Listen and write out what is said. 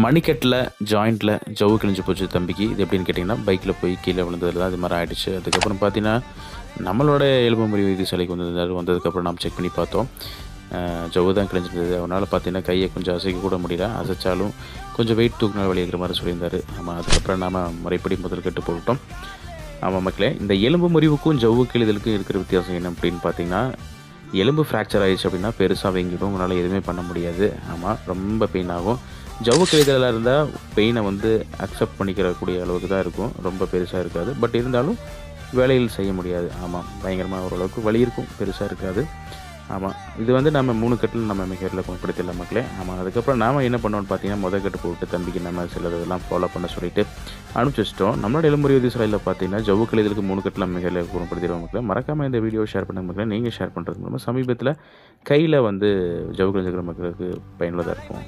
மணிக்கட்டில் ஜாயிண்ட்டில் ஜவு கிழிஞ்சு போச்சு தம்பிக்கு. இது எப்படின்னு கேட்டிங்கன்னா பைக்கில் போய் கீழே விழுந்ததில் தான் அது மாதிரி ஆகிடுச்சு அதுக்கப்புறம் பார்த்தீங்கன்னா நம்மளோட எலும்பு முறிவு இது சிலைக்கு வந்திருந்தார். வந்ததுக்கப்புறம் நாம் செக் பண்ணி பார்த்தோம். ஜவு தான் கிழிஞ்சிருந்தது. அவனால் பார்த்தீங்கன்னா கையை கொஞ்சம் அசைக்க கூட முடியல. அசைச்சாலும் கொஞ்சம் வெயிட் தூக்கினால் வெளியே இருக்கிற மாதிரி சொல்லியிருந்தார். ஆமாம் அதுக்கப்புறம் நாம் முறைப்படி முதல் கட்டு போட்டோம் ஆமாம் மக்களே இந்த எலும்பு முறிவுக்கும் ஜவ்வு கிழிதலுக்கும் இருக்கிற வித்தியாசம் என்ன அப்படின்னு பார்த்தீங்கன்னா எலும்பு ஃப்ராக்சர் ஆயிடுச்சு அப்படின்னா பெருசாக வீங்கிடும் உங்களால் எதுவுமே பண்ண முடியாது. ஆமாம் ரொம்ப பெயின் ஆகும். ஜவ்வு கிழிதலாக இருந்தால் பெயினை வந்து அக்செப்ட் பண்ணிக்கிறக்கூடிய அளவுக்கு தான் இருக்கும். ரொம்ப பெருசாக இருக்காது. பட் இருந்தாலும் வேலையில் செய்ய முடியாது. ஆமாம் பயங்கரமாக ஓரளவுக்கு வலி இருக்கும். பெருசாக இருக்காது. ஆமாம் இது வந்து நம்ம மூணு கட்டில் நம்ம மிகரில் குணப்படுத்திடலாம் மக்களே. ஆமாம் அதுக்கப்புறம் நாம் என்ன பண்ணோம்னு பார்த்தீங்கன்னா முதல் கட்டு போட்டு தம்பிக்கு நம்ம சில இதெல்லாம் ஃபாலோ பண்ண சொல்லிட்டு அனுப்பிச்சி வச்சிட்டோம். நம்மளோட எலும்புரி உதவி சிலையில் பார்த்தீங்கன்னா ஜவ்வு கழிதலுக்கு மூணு கட்டில் நம்ம மிக குணப்படுத்திடுவோம் மக்களே. மறக்காமல் இந்த வீடியோ ஷேர் பண்ண மக்களே. நீங்கள் ஷேர் பண்ணுறது மூலமாக சமீபத்தில் கையில் வந்து ஜவ்வு கழிஞ்சுக்கிற மக்களுக்கு பயனுள்ளதாக இருக்கும்.